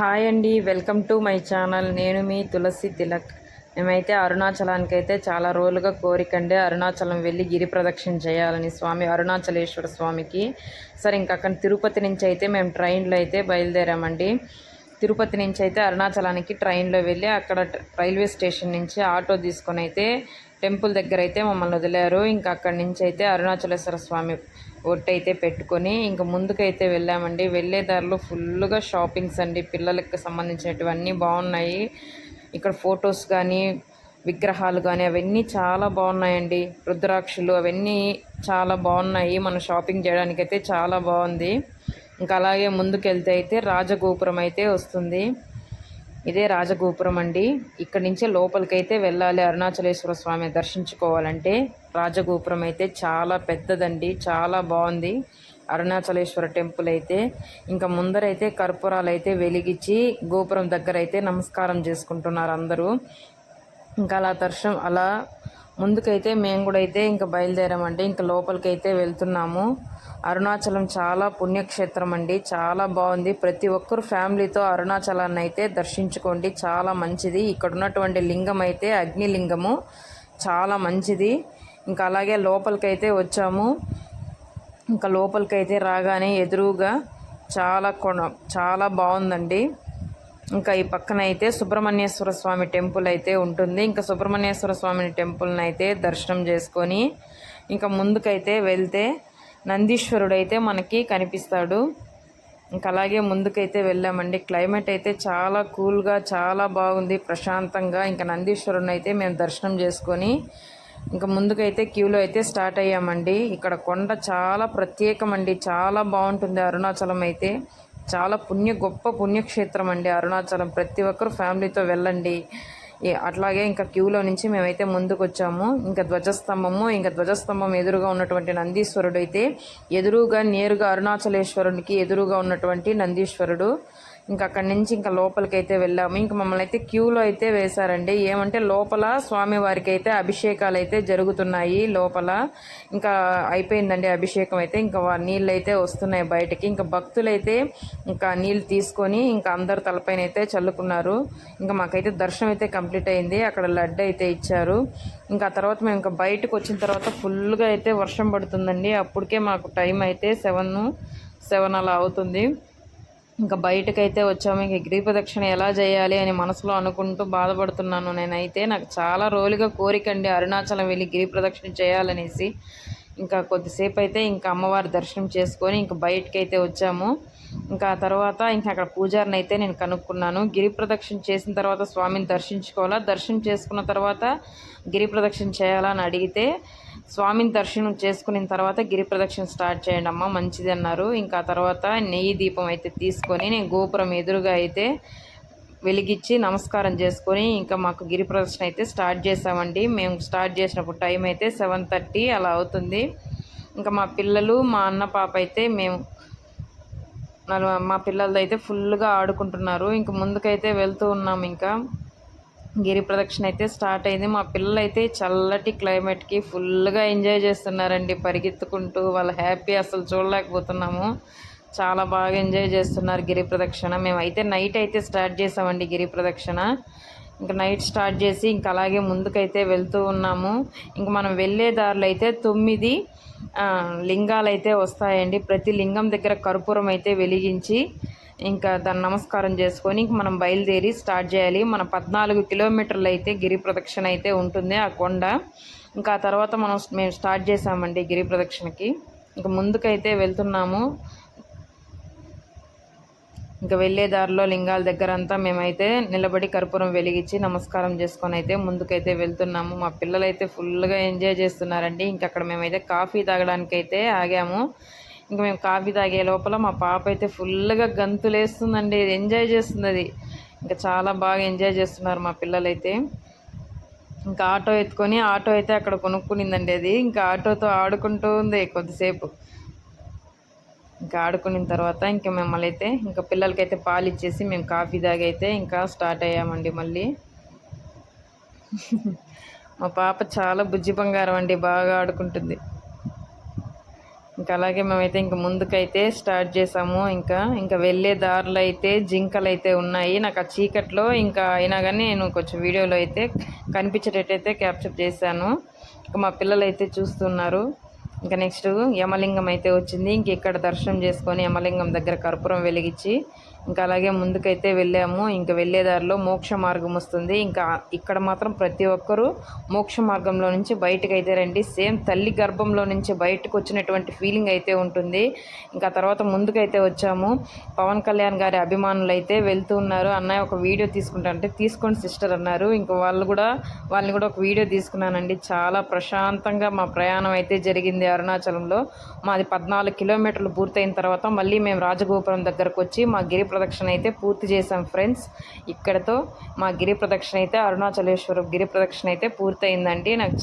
Hi అండి welcome to my channel. నేను మీ తులసి తిలక్. మేమైతే అరుణాచలానికి అయితే చాలా రోజులుగా కోరికండి అరుణాచలం వెళ్ళి గిరి ప్రదక్షిణ చేయాలని స్వామి అరుణాచలేశ్వర స్వామికి. సరే ఇంకా అక్కడ తిరుపతి నుంచి అయితే మేము ట్రైన్లో అయితే బయలుదేరామండి. తిరుపతి నుంచి అయితే అరుణాచలానికి ట్రైన్లో వెళ్ళి అక్కడ రైల్వే స్టేషన్ నుంచి ఆటో తీసుకొని అయితే టెంపుల్ దగ్గర అయితే మమ్మల్ని వదిలారు. ఇంకా అక్కడి నుంచి అయితే అరుణాచలేశ్వర స్వామి ఒట్టు అయితే పెట్టుకొని ఇంకా ముందుకైతే వెళ్ళామండి. వెళ్ళే దారిలో ఫుల్గా షాపింగ్స్ అండి పిల్లలకి సంబంధించినటువన్నీ బాగున్నాయి. ఇక్కడ ఫొటోస్ కానీ విగ్రహాలు కానీ అవన్నీ చాలా బాగున్నాయండి. రుద్రాక్షులు అవన్నీ చాలా బాగున్నాయి. మనం షాపింగ్ చేయడానికి అయితే చాలా బాగుంది. ఇంకా అలాగే ముందుకెళ్తే అయితే రాజగోపురం అయితే వస్తుంది. ఇదే రాజగోపురం అండి. ఇక్కడి నుంచే లోపలికైతే వెళ్ళాలి అరుణాచలేశ్వర స్వామి దర్శించుకోవాలంటే. రాజగోపురం అయితే చాలా పెద్దదండి. చాలా బాగుంది. అరుణాచలేశ్వర టెంపుల్ అయితే. ఇంకా ముందరైతే కర్పూరాలు అయితే వెలిగించి గోపురం దగ్గర అయితే నమస్కారం చేసుకుంటున్నారు అందరూ ఇంకా అలా దర్శనం అలా ముందుకైతే మేము కూడా అయితే ఇంకా బయలుదేరామండి. ఇంకా లోపలికైతే వెళ్తున్నాము. అరుణాచలం చాలా పుణ్యక్షేత్రం అండి. చాలా బాగుంది. ప్రతి ఒక్కరు ఫ్యామిలీతో అరుణాచలాన్ని అయితే దర్శించుకోండి. చాలా మంచిది. ఇక్కడ ఉన్నటువంటి లింగం అయితే అగ్నిలింగము. చాలా మంచిది. ఇంకా అలాగే లోపలికైతే వచ్చాము. ఇంకా లోపలికైతే రాగానే ఎదురుగా చాలా కొన చాలా బాగుందండి. ఇంకా ఈ పక్కన అయితే సుబ్రహ్మణ్యేశ్వర స్వామి టెంపుల్ అయితే ఉంటుంది. ఇంకా సుబ్రహ్మణ్యేశ్వర స్వామి టెంపుల్ని అయితే దర్శనం చేసుకొని ఇంకా ముందుకైతే వెళ్తే నందీశ్వరుడు అయితే మనకి కనిపిస్తాడు. ఇంకా అలాగే ముందుకైతే వెళ్ళామండి. క్లైమేట్ అయితే చాలా కూల్గా చాలా బాగుంది ప్రశాంతంగా. ఇంకా నందీశ్వరుని అయితే మేము దర్శనం చేసుకొని ఇంకా ముందుకైతే క్యూలో అయితే స్టార్ట్ అయ్యామండి. ఇక్కడ కొండ చాలా ప్రత్యేకమండి. చాలా బాగుంటుంది అరుణాచలం అయితే. చాలా పుణ్య గొప్ప పుణ్యక్షేత్రం అండి అరుణాచలం. ప్రతి ఒక్కరు ఫ్యామిలీతో వెళ్ళండి. అట్లాగే ఇంకా క్యూలో నుంచి మేమైతే ముందుకు వచ్చాము ఇంకా ధ్వజస్తంభము ఇంకా ధ్వజస్తంభం ఎదురుగా ఉన్నటువంటి నందీశ్వరుడు అయితే ఎదురుగా నేరుగా అరుణాచలేశ్వరునికి ఎదురుగా ఉన్నటువంటి నందీశ్వరుడు. ఇంకా అక్కడి నుంచి ఇంకా లోపలికి అయితే వెళ్ళాము. ఇంకా మమ్మల్ని అయితే క్యూలో అయితే వేశారండి. ఏమంటే లోపల స్వామివారికి అయితే అభిషేకాలు అయితే జరుగుతున్నాయి లోపల. ఇంకా అయిపోయిందండి అభిషేకం అయితే. ఇంకా నీళ్ళు అయితే వస్తున్నాయి బయటకి. ఇంకా భక్తులైతే ఇంకా నీళ్ళు తీసుకొని ఇంకా అందరు తలపైన అయితే చల్లుకున్నారు. ఇంకా మాకైతే దర్శనం అయితే కంప్లీట్ అయింది. అక్కడ లడ్డు అయితే ఇచ్చారు. ఇంకా తర్వాత మేము ఇంకా బయటకు వచ్చిన తర్వాత ఫుల్గా అయితే వర్షం పడుతుందండి. అప్పటికే మాకు టైం అయితే సెవెన్ సెవెన్ అలా అవుతుంది. ఇంకా బయటకైతే వచ్చాము. ఇంక గిరి ప్రదక్షిణ ఎలా చేయాలి అని మనసులో అనుకుంటూ బాధపడుతున్నాను. నేనైతే నాకు చాలా రోజులుగా కోరికండి అరుణాచలం వెళ్ళి గిరి ప్రదక్షిణ చేయాలనేసి. ఇంకా కొద్దిసేపు అయితే ఇంకా అమ్మవారి దర్శనం చేసుకొని ఇంకా బయటకైతే వచ్చాము. ఇంకా తర్వాత ఇంకా అక్కడ పూజారిని అయితే నేను కనుక్కున్నాను. గిరి ప్రదక్షిణ చేసిన తర్వాత స్వామిని దర్శించుకోవాలా? దర్శనం చేసుకున్న తర్వాత గిరి ప్రదక్షిణ చేయాలా అని అడిగితే స్వామిని దర్శనం చేసుకున్న తర్వాత గిరి ప్రదక్షిణ స్టార్ట్ చేయండి అమ్మ మంచిది అన్నారు. ఇంకా తర్వాత నెయ్యి దీపం అయితే తీసుకొని నేను గోపురం ఎదురుగా అయితే వెలిగించి నమస్కారం చేసుకొని ఇంకా మాకు గిరి ప్రదర్శన అయితే స్టార్ట్ చేసామండి మేము స్టార్ట్ చేసినప్పుడు టైం అయితే సెవెన్ థర్టీ అలా అవుతుంది. ఇంకా మా పిల్లలు మా అన్న పాప అయితే మేము మా పిల్లలది అయితే ఫుల్గా ఆడుకుంటున్నారు. ఇంక ముందుకైతే వెళ్తూ ఉన్నాం ఇంకా. గిరి ప్రదక్షిణ అయితే స్టార్ట్ అయింది. మా పిల్లలు అయితే చల్లటి క్లైమేట్కి ఫుల్గా ఎంజాయ్ చేస్తున్నారండి. పరిగెత్తుకుంటూ వాళ్ళ హ్యాపీ అసలు చూడలేకపోతున్నాము. చాలా బాగా ఎంజాయ్ చేస్తున్నారు గిరి ప్రదక్షిణ. మేమైతే నైట్ అయితే స్టార్ట్ చేసామండి గిరి ప్రదక్షిణ. ఇంకా నైట్ స్టార్ట్ చేసి ఇంకా అలాగే ముందుకైతే వెళ్తూ ఉన్నాము. ఇంకా మనం వెళ్ళే దారిలో అయితే తొమ్మిది లింగాలు అయితే వస్తాయండి. ప్రతి లింగం దగ్గర కర్పూరం అయితే వెలిగించి ఇంకా దాన్ని నమస్కారం చేసుకొని ఇంక మనం బయలుదేరి స్టార్ట్ చేయాలి. మన పద్నాలుగు కిలోమీటర్లు అయితే గిరి ప్రదక్షిణ అయితే ఉంటుంది ఆ కొండ. ఇంకా ఆ తర్వాత మనం మేము స్టార్ట్ చేసామండి గిరి ప్రదక్షిణకి. ఇంకా ముందుకైతే వెళ్తున్నాము. ఇంకా వెళ్ళే దారిలో లింగాల దగ్గర అంతా మేమైతే నిలబడి కర్పూరం వెలిగించి నమస్కారం చేసుకొని అయితే ముందుకైతే వెళ్తున్నాము. మా పిల్లలైతే ఫుల్గా ఎంజాయ్ చేస్తున్నారండి. ఇంక అక్కడ మేమైతే కాఫీ తాగడానికి అయితే ఆగాము. ఇంకా మేము కాఫీ తాగే లోపల మా పాప అయితే ఫుల్గా గంతులేస్తుందండి. ఎంజాయ్ చేస్తుంది అది ఇంకా చాలా బాగా ఎంజాయ్ చేస్తున్నారు మా పిల్లలైతే. ఇంకా ఆటో ఎత్తుకొని ఆటో అయితే అక్కడ కొనుక్కునిందండి అది. ఇంకా ఆటోతో ఆడుకుంటూ ఉంది కొద్దిసేపు. ఇంకా ఆడుకున్న తర్వాత ఇంకా మిమ్మల్ని అయితే ఇంకా పిల్లలకైతే పాలు ఇచ్చేసి మేము కాఫీ తాగైతే ఇంకా స్టార్ట్ అయ్యామండి మళ్ళీ. మా పాప చాలా బుజ్జి బంగారం అండి బాగా ఆడుకుంటుంది. ఇంకా అలాగే మేమైతే ఇంక ముందుకైతే స్టార్ట్ చేసాము. ఇంకా ఇంకా వెళ్ళే దారులు అయితే జింకలు అయితే ఉన్నాయి. నాకు ఆ చీకట్లో ఇంకా అయినా కానీ నేను కొంచెం వీడియోలో అయితే కనిపించేటట్టయితే క్యాప్చర్ చేశాను. ఇంకా మా పిల్లలు అయితే చూస్తున్నారు. ఇంకా నెక్స్ట్ యమలింగం అయితే వచ్చింది. ఇంక ఇక్కడ దర్శనం చేసుకొని యమలింగం దగ్గర కర్పూరం వెలిగించి ఇంకా అలాగే ముందుకైతే వెళ్ళాము. ఇంకా వెళ్ళే దారిలో మోక్ష మార్గం వస్తుంది. ఇంకా ఇక్కడ మాత్రం ప్రతి ఒక్కరూ మోక్ష మార్గంలో నుంచి బయటకు అయితే రండి. సేమ్ తల్లి గర్భంలో నుంచి బయటకు వచ్చినటువంటి ఫీలింగ్ అయితే ఉంటుంది. ఇంకా తర్వాత ముందుకైతే వచ్చాము. పవన్ కళ్యాణ్ గారి అభిమానులు అయితే వెళ్తూ ఉన్నారు. అన్నయ్య ఒక వీడియో తీసుకుంటా అంటే తీసుకోండి సిస్టర్ అన్నారు. ఇంకా వాళ్ళు కూడా వాళ్ళని కూడా ఒక వీడియో తీసుకున్నానండి. చాలా ప్రశాంతంగా మా ప్రయాణం అయితే జరిగింది అరుణాచలంలో. మాది పద్నాలుగు కిలోమీటర్లు పూర్తయిన తర్వాత మళ్ళీ మేము రాజగోపురం దగ్గరకు వచ్చి మా గిరి ప్రదక్షిణ అయితే పూర్తి చేసాం ఫ్రెండ్స్ ఇక్కడతో మా గిరి ప్రదక్షిణ అయితే అరుణాచలేశ్వరం గిరి ప్రదక్షిణ అయితే పూర్తయిందండి. నాకు